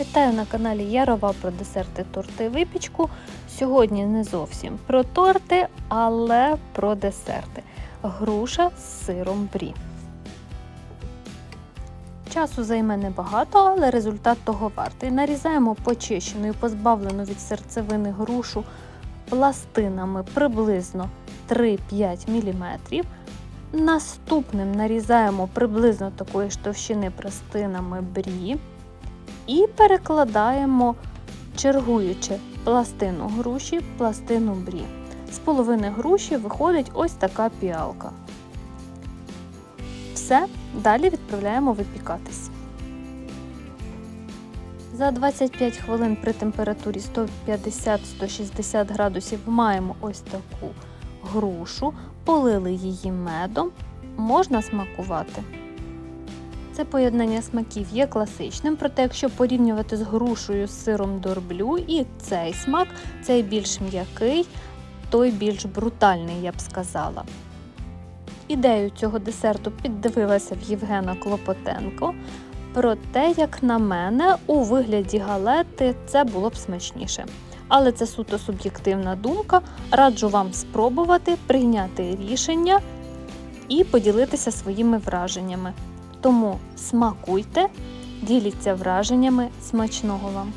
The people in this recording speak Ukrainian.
Вітаю на каналі Ярова про десерти, торти випічку. Сьогодні не зовсім про торти, але про десерти. Груша з сиром брі. Часу займе небагато, але результат того вартий. Нарізаємо почищену і позбавлену від серцевини грушу пластинами приблизно 3-5 мм. Наступним нарізаємо приблизно такої ж товщини пластинами брі і перекладаємо, чергуючи пластину груші, пластину брі. З половини груші виходить ось така піалка. Все, далі відправляємо випікатись. За 25 хвилин при температурі 150-160 градусів маємо ось таку грушу, полили її медом, можна смакувати. Це поєднання смаків є класичним, проте якщо порівнювати з грушею з сиром дорблю і цей смак, цей більш м'який, той більш брутальний, я б сказала. Ідею цього десерту піддивилася в Євгена Клопотенко. Проте, як на мене, у вигляді галети це було б смачніше. Але це суто суб'єктивна думка. Раджу вам спробувати прийняти рішення і поділитися своїми враженнями. Тому смакуйте, діліться враженнями смачного вам!